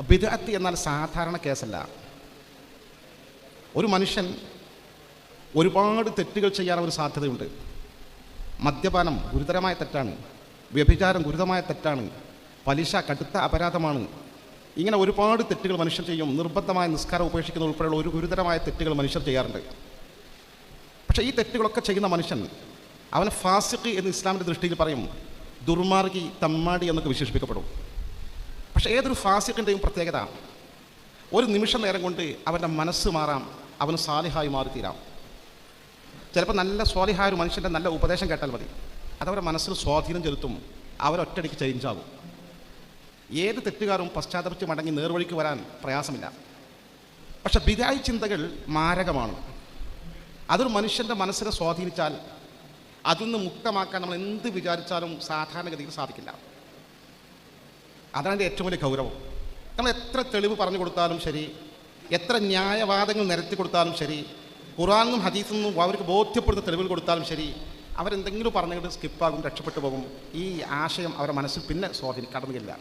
ബിദഅത്ത് എന്നാൽ സാധാരണ കേസല്ല. ഒരു മനുഷ്യൻ ഒരുപാട് തെറ്റുകൾ ചെയ്യാൻ ഒരു സാധ്യതയുണ്ട്. മദ്യപാനം ഗുരുതരമായ തെറ്റാണ്. വ്യഭിചാരം ഗുരുതരമായ തെറ്റാണ്. പലിശ കടുത്ത അപരാധമാണ്. ഇങ്ങനെ ഒരുപാട് തെറ്റുകൾ മനുഷ്യർ ചെയ്യും. നിർബന്ധമായ നിസ്കാരം ഉപേക്ഷിക്കുന്ന ഉൾപ്പെടെയുള്ള ഒരു ഗുരുതരമായ തെറ്റുകൾ മനുഷ്യർ ചെയ്യാറുണ്ട്. പക്ഷേ ഈ തെറ്റുകളൊക്കെ ചെയ്യുന്ന മനുഷ്യൻ അവൻ ഫാസിഖ് എന്ന് ഇസ്ലാമിന്റെ ദൃഷ്ടിയിൽ പറയും. ദുർമാർഗി തമ്മാടി എന്നൊക്കെ വിശേഷിപ്പിക്കപ്പെടും. പക്ഷേ ഏതൊരു ഫാസിഖിന്റെയും പ്രത്യേകത? ഒരു നിമിഷം നേരം കൊണ്ട് അവന്റെ മനസ്സ് മാറാം അവന് സാലിഹായി മാറിത്തീരാം. ചിലപ്പോൾ നല്ല സ്വാലിഹായ ഒരു മനുഷ്യന്റെ നല്ല ഉപദേശം കേട്ടാൽ മതി. അതവരുടെ മനസ്സിൽ സ്വാധീനം ചെലുത്തും അവരൊറ്റടിക്ക് ചേഞ്ചാകും ഏത് തെറ്റുകാരും പശ്ചാത്തലത്തിൽ മടങ്ങി നേർവഴിക്ക് വരാൻ പ്രയാസമില്ല. പക്ഷെ ബിദായി ചിന്തകൾ മാരകമാണ്. അതൊരു മനുഷ്യന്റെ മനസ്സിനെ സ്വാധീനിച്ചാൽ അതിൽ നിന്ന് മുക്തമാക്കാൻ നമ്മൾ എന്ത് വിചാരിച്ചാലും സാധാരണഗതിയിൽ സാധിക്കില്ല. അതാണ് എന്റെ ഏറ്റവും വലിയ ഗൗരവം. നമ്മൾ എത്ര തെളിവ് പറഞ്ഞു കൊടുത്താലും ശരി എത്ര ന്യായവാദങ്ങൾ നിരത്തി കൊടുത്താലും ശരി ഖുറാനും ഹദീസും അവർക്ക് ബോധ്യപ്പെടുന്ന തെളിവുകൾ കൊടുത്താലും ശരി അവരെന്തെങ്കിലും പറഞ്ഞുകൊണ്ട് സ്കിപ്പാകും രക്ഷപ്പെട്ടു പോകും ഈ ആശയം അവരുടെ മനസ്സിൽ പിന്നെ സ്വാധീനം കടന്നില്ല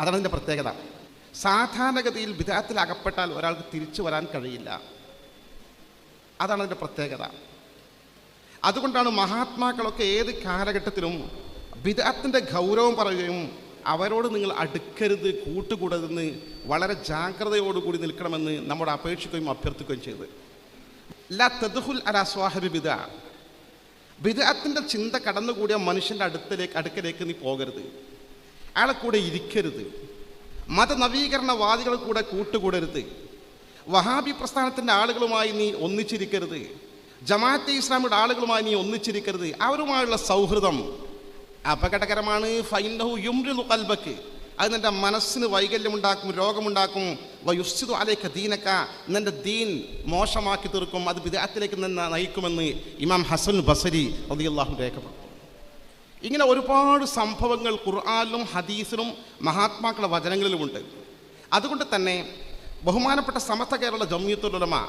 അതാണ് അതിന്റെ പ്രത്യേകത. സാധാരണഗതിയിൽ വിധത്തിൽ അകപ്പെട്ടാൽ ഒരാൾക്ക് തിരിച്ചു വരാൻ കഴിയില്ല. അതാണ് അതിന്റെ പ്രത്യേകത. അതുകൊണ്ടാണ് മഹാത്മാക്കളൊക്കെ ഏത് കാലഘട്ടത്തിലും വിദഗ്ധത്തിന്റെ ഗൗരവം പറയുകയും അവരോട് നിങ്ങൾ അടുക്കരുത് കൂട്ടുകൂടരുതെന്ന് വളരെ ജാഗ്രതയോടുകൂടി നിൽക്കണമെന്ന് നമ്മുടെ അപേക്ഷിക്കുകയും അഭ്യർത്ഥിക്കുകയും ചെയ്ത്. ല തദ്ഹുൽ അല സ്വാഹബി ബിദ. ബിദഅത്തിന്റെ ചിന്ത കടന്നുകൂടിയ മനുഷ്യന്റെ അടുത്തിലേക്ക് അടുക്കലേക്ക് നീ പോകരുത്. അയാളെ കൂടെ ഇരിക്കരുത്. മതനവീകരണവാദികളെ കൂടെ കൂട്ടുകൂടരുത്. വഹാബി പ്രസ്ഥാനത്തിന്റെ ആളുകളുമായി നീ ഒന്നിച്ചിരിക്കരുത്. ജമാഅത്തെ ഇസ്ലാമിയുടെ ആളുകളുമായി നീ ഒന്നിച്ചിരിക്കരുത്. അവരുമായുള്ള സൗഹൃദം അപകടകരമാണ്. ഫൈനഹു യുംരിലു കൽബക്ക് അത് നിന്റെ മനസ്സിന് വൈകല്യമുണ്ടാക്കും രോഗമുണ്ടാക്കും. വയുസ്തു അലേക്ക ദീനക്ക നിന്റെ ദീൻ മോശമാക്കി തീർക്കും. അത് വിദേഹത്തിലേക്ക് നിന്ന് നയിക്കുമെന്ന് ഇമാം ഹസൻ ബസരി റളിയല്ലാഹു രേഖപ്പെടുത്തും ഇങ്ങനെ ഒരുപാട് സംഭവങ്ങൾ ഖുർആാനിലും ഹദീസിലും മഹാത്മാക്കളുടെ വചനങ്ങളിലുമുണ്ട്. അതുകൊണ്ട് തന്നെ ബഹുമാനപ്പെട്ട സമസ്ത കേരള ജമ്മിയത്തുലമ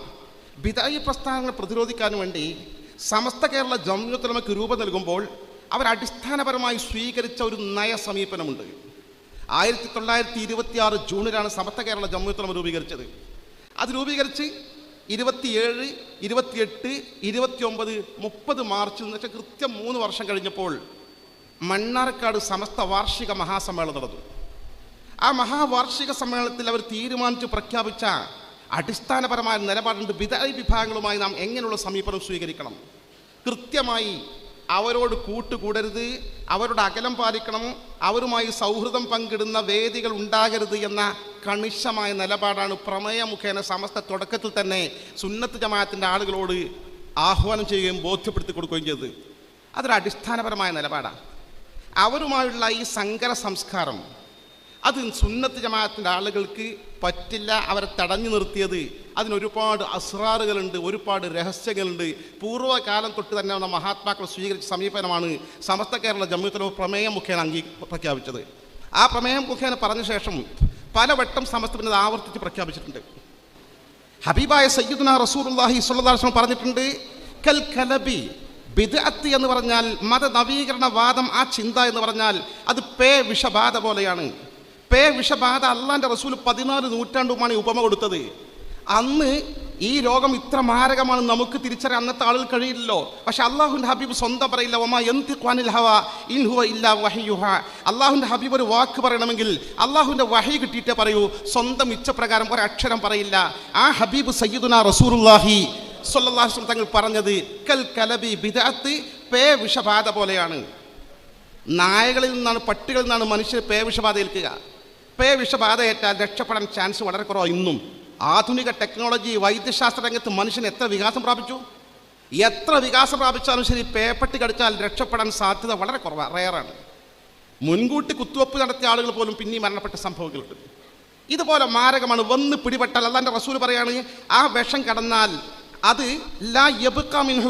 ബിദായി പ്രസ്ഥാനങ്ങൾ പ്രതിരോധിക്കാൻ വേണ്ടി സമസ്ത കേരള ജമ്മിയത്തുലമയ്ക്ക് രൂപം നൽകുമ്പോൾ അവർ അടിസ്ഥാനപരമായി സ്വീകരിച്ച ഒരു നയ സമീപനമുണ്ട്. ആയിരത്തി തൊള്ളായിരത്തി ഇരുപത്തി ആറ് ജൂണിലാണ് സമസ്ത കേരള ജമ്യത്തുലമ രൂപീകരിച്ചത്. അത് രൂപീകരിച്ച് ഇരുപത്തിയേഴ് ഇരുപത്തിയെട്ട് ഇരുപത്തിയൊമ്പത് മുപ്പത് മാർച്ച് എന്ന് വെച്ചാൽ കൃത്യം മൂന്ന് വർഷം കഴിഞ്ഞപ്പോൾ മണ്ണാർക്കാട് സമസ്ത വാർഷിക മഹാസമ്മേളനം നടന്നു. ആ മഹാവാർഷിക സമ്മേളനത്തിൽ അവർ തീരുമാനിച്ച് പ്രഖ്യാപിച്ച അടിസ്ഥാനപരമായ നിലപാടുണ്ട്. വിദായി വിഭാഗങ്ങളുമായി നാം എങ്ങനെയുള്ള സമീപനം സ്വീകരിക്കണം? കൃത്യമായി അവരോട് കൂട്ടുകൂടരുത് അവരുടെ അകലം പാലിക്കണം അവരുമായി സൗഹൃദം പങ്കിടുന്ന വേദികൾ ഉണ്ടാകരുത് എന്ന കണിശമായ നിലപാടാണ് പ്രമേയ മുഖേന സമസ്ത തുടക്കത്തിൽ തന്നെ സുന്നത്ത് ജമാഅത്തിന്റെ ആളുകളോട് ആഹ്വാനം ചെയ്യുകയും ബോധ്യപ്പെടുത്തി കൊടുക്കുകയും ചെയ്തത്. അതൊരു അടിസ്ഥാനപരമായ നിലപാടാണ് അവരുമായുള്ള ഈ സങ്കര സംസ്കാരം അത് സുന്നത്ത് ജമാഅത്തിന്റെ ആളുകൾക്ക് പറ്റില്ല അവരെ തടഞ്ഞു നിർത്തിയത് അതിനൊരുപാട് അസ്രാറുകളുണ്ട് ഒരുപാട് രഹസ്യങ്ങളുണ്ട്. പൂർവകാലം തൊട്ട് തന്നെ വന്ന മഹാത്മാക്കൾ സ്വീകരിച്ച സമീപനമാണ് സമസ്ത കേരള ജമ്മിത്തലവ് പ്രമേയം മുഖേന അംഗീ പ്രഖ്യാപിച്ചത്. ആ പ്രമേയം മുഖേന പറഞ്ഞ ശേഷം പലവട്ടം സമസ്ത പിന്നെ ആവർത്തിച്ച് പ്രഖ്യാപിച്ചിട്ടുണ്ട്. ഹബീബായ സയ്യിദുന അലൈഹി വസല്ലം പറഞ്ഞിട്ടുണ്ട് കൽ കലബി ബിദ്അത്ത് എന്ന് പറഞ്ഞാൽ മത നവീകരണവാദം ആ ചിന്ത എന്ന് പറഞ്ഞാൽ അത് പേ വിഷബാധ പോലെയാണ്. പേ വിഷബാധ അള്ളാന്റെ റസൂൽ പതിനാല് നൂറ്റാണ്ടുമാണ് ഈ ഉപമ കൊടുത്തത്. അന്ന് ഈ രോഗം ഇത്ര മാരകമാണ് നമുക്ക് തിരിച്ചറിയാൻ അന്നത്തെ ആളുകൾ കഴിയില്ലല്ലോ. പക്ഷെ അള്ളാഹുന്റെ ഹബീബ് സ്വന്തം പറയില്ല ഒമ എന്ത് ഹവ ഇൻ ഹുവ ഇല്ല വഹിയുഹ അള്ളാഹുന്റെ ഹബീബ് ഒരു വാക്ക് പറയണമെങ്കിൽ അള്ളാഹുന്റെ വഹി കിട്ടിയിട്ടേ പറയൂ സ്വന്തം ഇച്ഛപ്രകാരം ഒരക്ഷരം പറയില്ല. ആ ഹബീബ് സയ്യിദുന റസൂറുല്ലാഹി സൊല്ലാഹു തങ്ങൾ പറഞ്ഞത് കൽ കലബി ബിദാത്ത് പേ വിഷബാധ പോലെയാണ്. നായകളിൽ നിന്നാണ് പട്ടികളിൽ നിന്നാണ് മനുഷ്യർ പേ വിഷബാധ ഏൽക്കുക. പേ വിഷബാധ ഏറ്റാൽ രക്ഷപ്പെടാൻ ചാൻസ് വളരെ കുറവാണ് ഇന്നും. ആധുനിക ടെക്നോളജി വൈദ്യശാസ്ത്ര രംഗത്ത് മനുഷ്യൻ എത്ര വികാസം പ്രാപിച്ചു? എത്ര വികാസം പ്രാപിച്ചാലും ശരി പേപ്പട്ടി കടിച്ചാൽ രക്ഷപ്പെടാൻ സാധ്യത വളരെ കുറവാണ് റയറാണ്. മുൻകൂട്ടി കുത്തുവെപ്പ് നടത്തിയ ആളുകൾ പോലും പിന്നെയും മരണപ്പെട്ട സംഭവങ്ങളുണ്ട്. ഇതുപോലെ മാരകമാണ് വന്ന് പിടിപെട്ടാൽ അതാന്റെ റസൂൽ പറയാണ് ആ വിഷം കടന്നാൽ അത് ലാ യബുക്കാമിൻഹു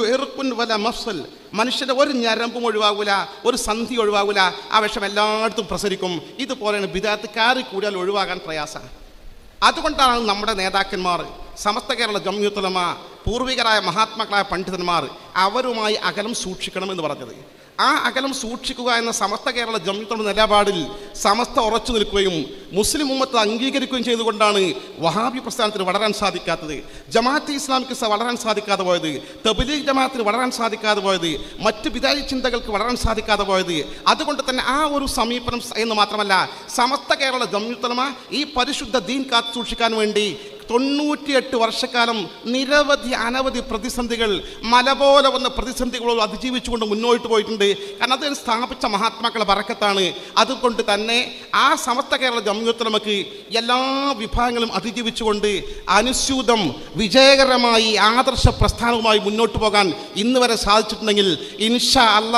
വല മഫ്സൽ. മനുഷ്യന്റെ ഒരു ഞരമ്പും ഒഴിവാകൂല ഒരു സന്ധി ഒഴിവാകൂല ആ വിഷം എല്ലായിടത്തും പ്രസരിക്കും. ഇതുപോലെയാണ് വിദാത്ത് കാറി കൂടിയാൽ ഒഴിവാകാൻ പ്രയാസമാണ്. അതുകൊണ്ടാണ് നമ്മുടെ നേതാക്കന്മാർ സമസ്ത കേരള ജംയുത്തലമ പൂർവികരായ മഹാത്മാക്കളായ പണ്ഡിതന്മാർ അവരുമായി അകലം സൂക്ഷിക്കണമെന്ന് പറഞ്ഞത്. ആ അകലം സൂക്ഷിക്കുക എന്ന സമസ്ത കേരള ജമ്മിത്തുള്ള നിലപാടിൽ സമസ്ത ഉറച്ചു നിൽക്കുകയും മുസ്ലിം ഉമ്മത്ത് അംഗീകരിക്കുകയും ചെയ്തുകൊണ്ടാണ് വഹാബി പ്രസ്ഥാനത്തിന് വളരാൻ സാധിക്കാത്തത്. ജമാഅത്ത് ഇസ്ലാമിക്ക് വളരാൻ സാധിക്കാതെ പോയത് തബ്ലീഗ് ജമാഅത്തിന് വളരാൻ സാധിക്കാതെ പോയത് മറ്റ് വിദായി ചിന്തകൾക്ക് വളരാൻ സാധിക്കാതെ പോയത്. അതുകൊണ്ട് തന്നെ ആ ഒരു സമീപനം എന്ന് മാത്രമല്ല സമസ്ത കേരള ജമ്മിത്തുലമ ഈ പരിശുദ്ധ ദീൻ കാത്തു സൂക്ഷിക്കാൻ വേണ്ടി തൊണ്ണൂറ്റിയെട്ട് വർഷക്കാലം നിരവധി അനവധി പ്രതിസന്ധികൾ മലപോലെ വന്ന പ്രതിസന്ധികളോട് അതിജീവിച്ചുകൊണ്ട് മുന്നോട്ട് പോയിട്ടുണ്ട്. കാരണം അത് സ്ഥാപിച്ച മഹാത്മാക്കളെ പറക്കത്താണ് അതുകൊണ്ട് തന്നെ ആ സമസ്ത കേരള ജമ്മിയത്തുലമക്ക് എല്ലാ വിഭാഗങ്ങളും അതിജീവിച്ചുകൊണ്ട് അനുസ്യൂതം വിജയകരമായി ആദർശ പ്രസ്ഥാനവുമായി മുന്നോട്ട് പോകാൻ ഇന്ന് വരെ സാധിച്ചിട്ടുണ്ടെങ്കിൽ ഇൻഷാ അല്ല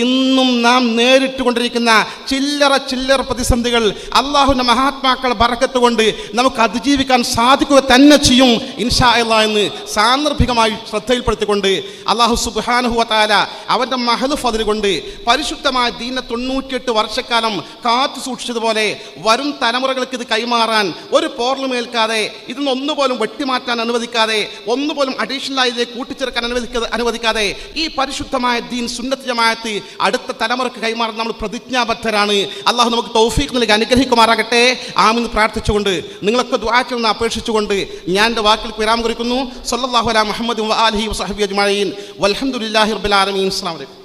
ഇന്നും നാം നേരിട്ടുകൊണ്ടിരിക്കുന്ന ചില്ലറ ചില്ലറ പ്രതിസന്ധികൾ അള്ളാഹുവിന്റെ മഹാത്മാക്കൾ പറക്കത്തുകൊണ്ട് നമുക്ക് അതിജീവിക്കാൻ സാധിക്കുക തന്നെ ചെയ്യും ഇൻഷാ അല്ല എന്ന് സാന്ദർഭികമായി ശ്രദ്ധയിൽപ്പെടുത്തിക്കൊണ്ട് അള്ളാഹു സുബാനുഹുവ താല അവന്റെ മഹദ് ഫതിൽ കൊണ്ട് പരിശുദ്ധമായ ദീന തൊണ്ണൂറ്റിയെട്ട് വർഷക്കാലം കാത്തു സൂക്ഷിച്ചതുപോലെ വരും തലമുറകൾക്ക് ഇത് കൈമാറാൻ ഒരു പോർലുമേൽക്കാതെ ഇതിന്ന് ഒന്നുപോലും വെട്ടിമാറ്റാൻ അനുവദിക്കാതെ ഒന്നുപോലും അഡീഷണലായി ഇതിലേക്ക് കൂട്ടിച്ചേർക്കാൻ അനുവദിക്കാതെ അനുവദിക്കാതെ ഈ പരിശുദ്ധമായ ദീൻ സുന്നത്ത് ജമാഅത്ത് അടുത്ത തലമുറയ്ക്ക് കൈമാറാൻ നമ്മൾ പ്രതിജ്ഞാബദ്ധരാണ്. അള്ളാഹു നമുക്ക് തൗഫീഖ് നൽകി അനുഗ്രഹിക്കുമാറാകട്ടെ. ആമെന്ന് പ്രാർത്ഥിച്ചുകൊണ്ട് നിങ്ങളൊക്കെ ദ്വാറ്റിൽ നിന്ന് അപേക്ഷിച്ചുകൊണ്ട് ഞാൻ എന്റെ വാക്കിൽ വിരാമം കുറിക്കുന്നു. സല്ലല്ലാഹു അലാ മുഹമ്മദ് അലഹി വസഹബി അജ്മീൻ വൽഹംദുലില്ലാഹി റബ്ബിൽ ആലമീൻ. വലൈക്കും